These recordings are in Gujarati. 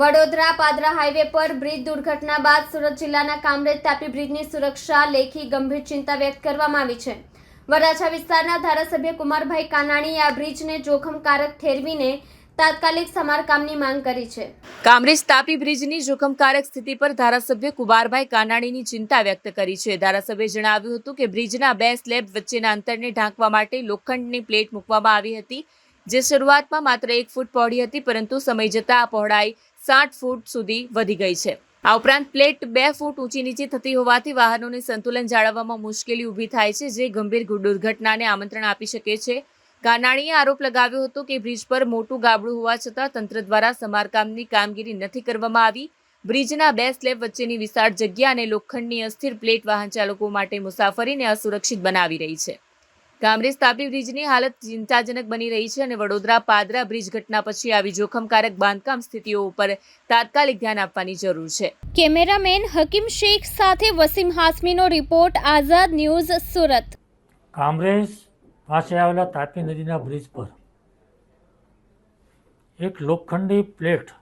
વડોદરા પાદરા હાઈવે પર બ્રિજ દુર્ઘટના બાદ સુરત જિલ્લાના કામરેજ તાપી બ્રિજની સુરક્ષા લેખી ગંભીર ચિંતા વ્યક્ત કરવામાં આવી છે. વરાછા વિસ્તારના ધારાસભ્ય કુમારભાઈ કાનાણીએ આ બ્રિજને જોખમકારક ઠેરવીને તાત્કાલિક સમારકામની માંગ કરી છે. કામરેજ તાપી બ્રિજની જોખમકારક સ્થિતિ પર ધારાસભ્ય કુમારભાઈ કાનાણીની ચિંતા વ્યક્ત કરી છે. ધારાસભ્યએ જણાવ્યું હતું કે બ્રિજના બે સ્લેબ વચ્ચેના અંતરને ઢાંકવા માટે લોખંડની પ્લેટ મૂકવામાં આવી હતી. જે શરૂઆતમાં માત્ર એક ફૂટ પહોળી હતી, પરંતુ સમય જતાં આ પહોળાઈ સાઠ ફૂટ સુધી વધી ગઈ છે. આ ઉપરાંત પ્લેટ બે ફૂટ ઊંચી નીચી થતી હોવાથી વાહનોને સંતુલન જાળવવામાં મુશ્કેલી ઊભી થાય છે, જે ગંભીર દુર્ઘટનાને આમંત્રણ આપી શકે છે. કાનાણીએ આરોપ લગાવ્યો હતો કે બ્રિજ પર મોટું ગાબડું હોવા છતાં તંત્ર દ્વારા સમારકામની કામગીરી નથી કરવામાં આવી. બ્રિજના બે સ્લેબ વચ્ચેની વિશાળ જગ્યા અને લોખંડની અસ્થિર પ્લેટ વાહન ચાલકો માટે મુસાફરીને અસુરક્ષિત બનાવી રહી છે. કામરેજ તાપી બ્રિજની હાલત ચિંતાજનક બની રહી છે અને વડોદરા પાદરા બ્રિજ ઘટના પછી આવી જોખમકારક બાંધકામ સ્થિતિઓ ઉપર તાત્કાલિક ધ્યાન આપવાની જરૂર છે. કેમેરામેન હકીમ શેખ સાથે વસીમ હાસમીનો રિપોર્ટ આઝાદ ન્યૂઝ સુરત. કામરેજ પાસે આવેલા તાપી નદીના બ્રિજ પર એક લોખંડી પ્લેટ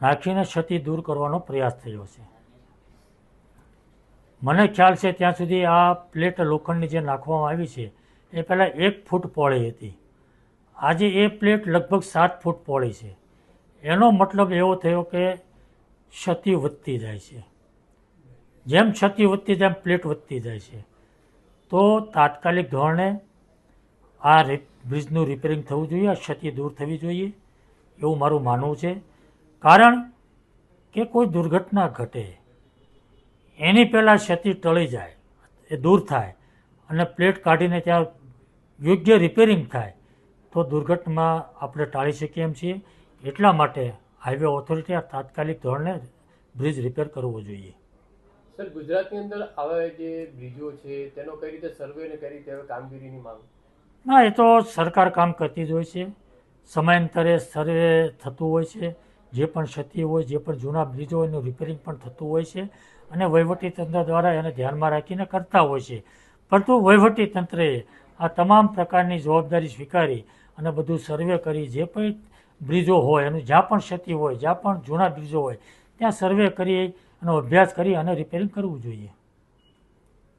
નાખીને ક્ષતિ દૂર કરવાનો પ્રયાસ થયો છે. મને ખ્યાલ છે ત્યાં સુધી આ પ્લેટ લોખંડની જે નાખવામાં આવી છે, એ પહેલાં એક ફૂટ પહોળી હતી. આજે એ પ્લેટ લગભગ સાત ફૂટ પહોળી છે. એનો મતલબ એવો થયો કે ક્ષતિ વધતી જાય છે. જેમ ક્ષતિ વધતી તેમ પ્લેટ વધતી જાય છે. તો તાત્કાલિક ધોરણે આ બ્રિજનું રિપેરિંગ થવું જોઈએ, આ ક્ષતિ દૂર થવી જોઈએ, એવું મારું માનવું છે. કારણ કે કોઈ દુર્ઘટના ઘટે એની પહેલાં ક્ષતિ ટળી જાય એ દૂર થાય અને પ્લેટ કાઢીને ત્યાં યોગ્ય રિપેરિંગ થાય તો દુર્ઘટના આપણે ટાળી શકીએ એમ છીએ. એટલા માટે હાઈવે ઓથોરિટી આ તાત્કાલિક ધોરણે બ્રિજ રિપેર કરવો જોઈએ. સર ગુજરાતની અંદર આવા જે બ્રિજો છે તેનો કઈ રીતે સર્વે અને કઈ રીતે કામગીરીની માંગ? ના એ તો સરકાર કામ કરતી જ હોય છે. સમયાંતરે સર્વે થતું હોય છે. જે પણ ક્ષતિ હોય, જે પણ જૂના બ્રિજો હોય, એનું રિપેરિંગ પણ થતું હોય છે અને વહીવટીતંત્ર દ્વારા એને ધ્યાનમાં રાખીને કરતા હોય છે. પરંતુ વહીવટીતંત્રએ આ તમામ પ્રકારની જવાબદારી સ્વીકારી અને બધું સર્વે કરી, જે પણ બ્રિજો હોય, એનું જ્યાં પણ ક્ષતિ હોય, જ્યાં પણ જૂના બ્રિજો હોય, ત્યાં સર્વે કરી એનો અભ્યાસ કરી અને રિપેરિંગ કરવું જોઈએ.